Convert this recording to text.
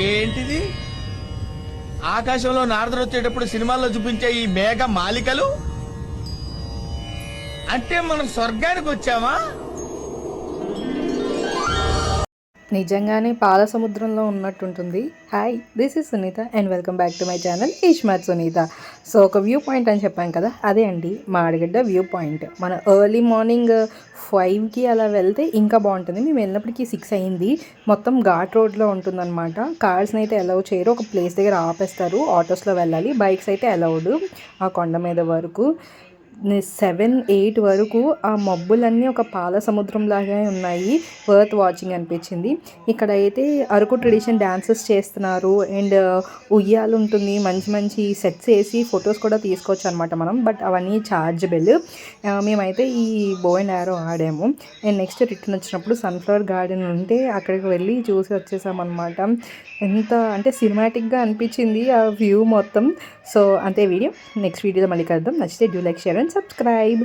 ఏంటిది? ఆకాశంలో నారదులు వచ్చేటప్పుడు సినిమాల్లో చూపించే ఈ మేఘ మాలికలు? అంటే మనం స్వర్గానికి వచ్చామా? నిజంగానే పాల సముద్రంలో ఉన్నట్టుంటుంది. Hi this is Sunitha and welcome back to my channel ఈష్మాత్ Sunitha so ఒక వ్యూ పాయింట్ అని చెప్పాను కదా అదే అండి మాడిగడ్డ వ్యూ పాయింట్ మన ఎర్లీ మార్నింగ్ ఫైవ్కి అలా వెళ్తే ఇంకా బాగుంటుంది. మేము వెళ్ళినప్పటికీ సిక్స్ అయింది. మొత్తం ఘాట్ రోడ్లో ఉంటుందన్నమాట. కార్స్ని అయితే అలౌ చేయరు. ఒక ప్లేస్ దగ్గర ఆపేస్తారు. ఆటోస్లో వెళ్ళాలి. బైక్స్ అయితే అలౌడ్ ఆ కొండ మీద వరకు. సెవెన్ ఎయిట్ వరకు ఆ మబ్బులన్నీ ఒక పాల సముద్రం లాగా ఉన్నాయి. వర్త్ వాచింగ్ అనిపించింది. ఇక్కడ అయితే అరకు ట్రెడిషన్ డ్యాన్సెస్ చేస్తున్నారు. అండ్ ఉయ్యాలు ఉంటుంది. మంచి మంచి సెట్స్ వేసి ఫొటోస్ కూడా తీసుకోవచ్చు అనమాట మనం. బట్ అవన్నీ ఛార్జబుల్ మేమైతే ఈ బో అండ్ యారో ఆడాము. అండ్ నెక్స్ట్ రిటర్న్ వచ్చినప్పుడు సన్ఫ్లవర్ గార్డెన్ ఉంటే అక్కడికి వెళ్ళి చూసి వచ్చేసామన్నమాట ఎంత అంటే సినిమాటిక్గా అనిపించింది ఆ వ్యూ మొత్తం. సో అంతే వీడియో. నెక్స్ట్ వీడియోలో మళ్ళీ కలుద్దాం. నచ్చితే do like share and subscribe